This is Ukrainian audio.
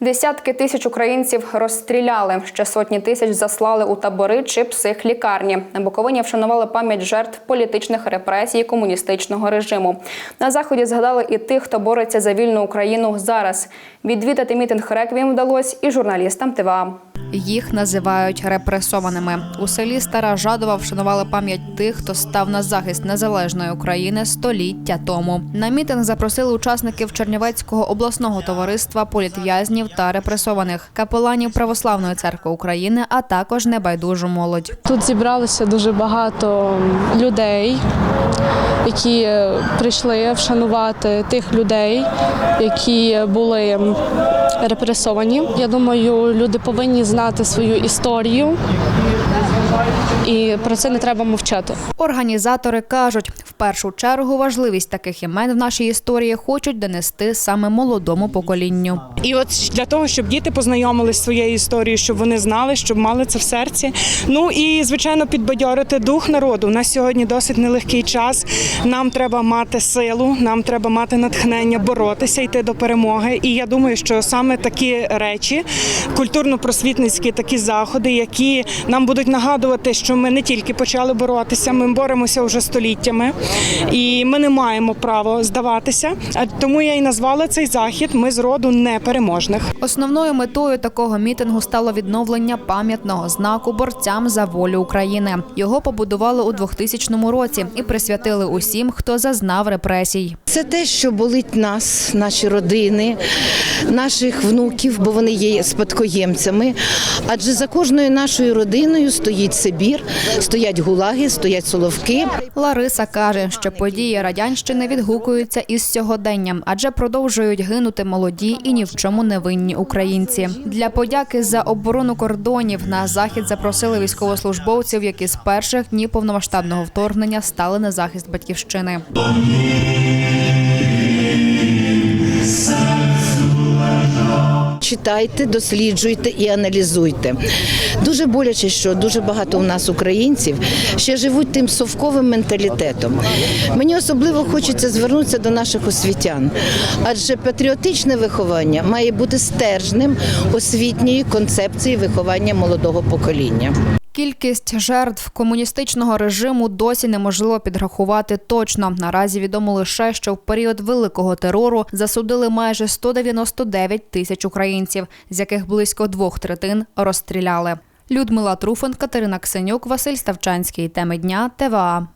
Десятки тисяч українців розстріляли, ще сотні тисяч заслали у табори чи психлікарні. На Буковині вшанували пам'ять жертв політичних репресій комуністичного режиму. На заході згадали і тих, хто бореться за вільну Україну зараз. Відвідати мітинг реквієм вдалось і журналістам ТВА. Їх називають репресованими. У селі Стара Жадова вшанували пам'ять тих, хто став на захист незалежної України століття тому. На мітинг запросили учасників Чернівецького обласного товариства політв'язнів та репресованих, капеланів Православної церкви України, а також небайдужу молодь. Тут зібралося дуже багато людей, які е, прийшли вшанувати тих людей, які були репресовані. Я думаю, люди повинні знати свою історію, і про це не треба мовчати. Організатори кажуть, в першу чергу важливість таких імен в нашій історії хочуть донести саме молодому поколінню. І от для того, щоб діти познайомилися з своєю історією, щоб вони знали, щоб мали це в серці. Ну і звичайно, підбадьорити дух народу. У нас сьогодні досить нелегкий час. Нам треба мати силу, нам треба мати натхнення, боротися, йти до перемоги. І я думаю, що саме такі речі, культурно-просвітницькі такі заходи, які нам будуть нагадувати, що ми не тільки почали боротися, ми боремося вже століттями, і ми не маємо права здаватися. Тому я і назвала цей захід Ми з роду непереможних. Основною метою такого мітингу стало відновлення пам'ятного знаку борцям за волю України. Його побудували у 2000 році і присвятили усім, хто зазнав репресій. Це те, що болить нас, наші родини, наших внуків, бо вони є спадкоємцями. Адже за кожною нашою родиною стоїть Сибір, стоять гулаги, стоять соловки. Лариса каже, що події радянщини відгукуються із сьогоденням, адже продовжують гинути молоді і ні в чому не винні українці. Для подяки за оборону кордонів на захід запросили військовослужбовців, які з перших днів повномасштабного вторгнення стали на захист батьківщини. Читайте, досліджуйте і аналізуйте. Дуже боляче, що дуже багато у нас українців ще живуть тим совковим менталітетом. Мені особливо хочеться звернутися до наших освітян, адже патріотичне виховання має бути стержнем освітньої концепції виховання молодого покоління. Кількість жертв комуністичного режиму досі неможливо підрахувати точно. Наразі відомо лише, що в період великого терору засудили майже 199 тисяч українців, з яких близько двох третин розстріляли. Людмила Труфан, Катерина Ксенюк, Василь Ставчанський. Теми дня ТВА.